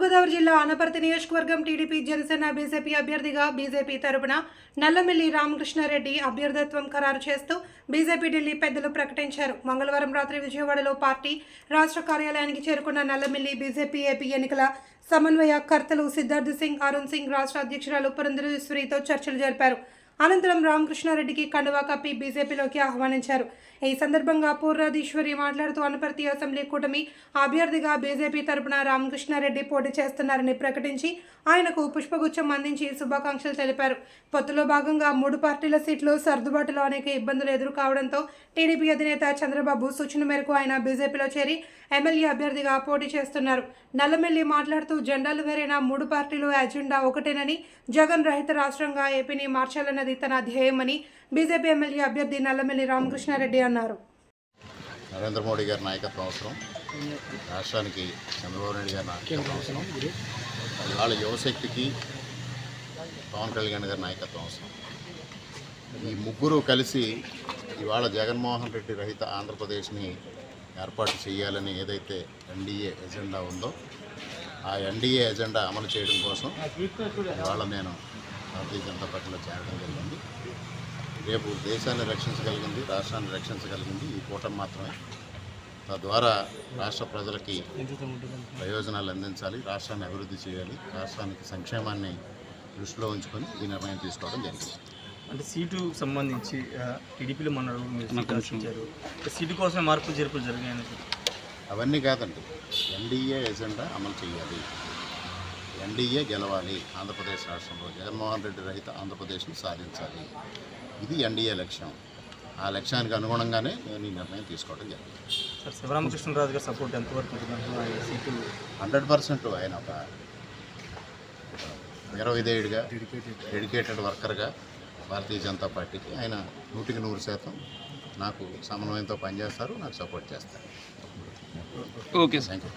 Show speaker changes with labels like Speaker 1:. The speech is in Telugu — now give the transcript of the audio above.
Speaker 1: తూర్పుగోదావరి జిల్లా అనపర్తి నియోజకవర్గం టీడీపీ జనసేన బీజేపీ అభ్యర్థిగా బీజేపీ తరపున నల్లమిల్లి రామకృష్ణారెడ్డి అభ్యర్థిత్వం ఖరారు చేస్తూ బీజేపీ ఢిల్లీ పెద్దలు ప్రకటించారు. మంగళవారం రాత్రి విజయవాడలో పార్టీ రాష్ట్ర కార్యాలయానికి చేరుకున్న నల్లమిల్లి బీజేపీ ఏపీ ఎన్నికల సమన్వయకర్తలు సిద్ధార్థ్ సింగ్ అరుణ్ సింగ్ రాష్ట్ర అధ్యక్షురాలు పురంధరేశ్వరితో చర్చలు జరిపారు. అనంతరం రామకృష్ణారెడ్డికి కండువా కప్పి బీజేపీలోకి ఆహ్వానించారు. ఈ సందర్భంగా పూర్ణాధీశ్వరి మాట్లాడుతూ అనపర్తి అసెంబ్లీ కూటమి అభ్యర్థిగా బీజేపీ తరపున రామకృష్ణారెడ్డి పోటీ చేస్తున్నారని ప్రకటించి ఆయనకు పుష్పగుచ్చం అందించి శుభాకాంక్షలు తెలిపారు. పొత్తులో భాగంగా మూడు పార్టీల సీట్లు సర్దుబాటులో అనేక ఇబ్బందులు ఎదురు కావడంతో టీడీపీ అధినేత చంద్రబాబు సూచన మేరకు ఆయన బీజేపీలో చేరి ఎమ్మెల్యే అభ్యర్థిగా పోటీ చేస్తున్నారు. నల్లమెల్లి మాట్లాడుతూ జెండాలు వేరైన మూడు పార్టీలు అజెండా ఒకటేనని జగన్ రహిత రాష్ట్రంగా ఏపీని మార్చాలన్నది తన ధ్యేయమని బీజేపీ ఎమ్మెల్యే అభ్యర్థి నల్లమెల్లి రామకృష్ణారెడ్డి అన్నారు.
Speaker 2: నరేంద్ర మోడీ గారి నాయకత్వం అవసరం. రాష్ట్రానికి చంద్రబాబు నాయుడు గారి నాయకత్వం అవసరం. ఇవాళ యువశక్తికి పవన్ కళ్యాణ్ గారి నాయకత్వం అవసరం. ఈ ముగ్గురు కలిసి ఇవాళ జగన్మోహన్ రెడ్డి రహిత ఆంధ్రప్రదేశ్ని ఏర్పాటు చేయాలని ఏదైతే ఎన్డీఏ ఎజెండా ఉందో ఆ ఎన్డీఏ ఎజెండా అమలు చేయడం కోసం ఇవాళ నేను భారతీయ జనతా పార్టీలో చేరడం జరిగింది. రేపు దేశాన్ని రక్షించగలిగింది రాష్ట్రాన్ని రక్షించగలిగింది ఈ కూటమి మాత్రమే. తద్వారా రాష్ట్ర ప్రజలకి ప్రయోజనాలు అందించాలి రాష్ట్రాన్ని అభివృద్ధి చేయాలి రాష్ట్రానికి సంక్షేమాన్ని దృష్టిలో ఉంచుకొని ఈ నిర్ణయం తీసుకోవడం జరిగింది.
Speaker 3: అంటే సీటు సంబంధించి టీడీపీలో మన మీరు సీటు ఆశించారు సీటు కోసం మార్పులు చేర్పులు జరిగాయని
Speaker 2: అవన్నీ కాదండి. ఎన్డీఏ ఎజెండా అమలు చేయాలి. ఎన్డీఏ గెలవాలి ఆంధ్రప్రదేశ్ రాష్ట్రంలో. జగన్మోహన్ రెడ్డి రహిత ఆంధ్రప్రదేశ్ని సాధించాలి. ఇది ఎన్డీఏ లక్ష్యం. ఆ లక్ష్యానికి అనుగుణంగానే నేను ఈ నిర్ణయం తీసుకోవడం జరిగింది.
Speaker 3: సార్ శివరామకృష్ణరాజు గారి సపోర్ట్ ఎంతవరకు
Speaker 2: హండ్రెడ్ పర్సెంట్ ఆయన ఒక విరవిధేయుడిగా డెడికేటెడ్ వర్కర్గా భారతీయ జనతా పార్టీకి ఆయన నూటికి నూరు శాతం నాకు సమన్వయంతో పనిచేస్తారు నాకు సపోర్ట్ చేస్తారు.
Speaker 4: Okay sir.
Speaker 2: Thank you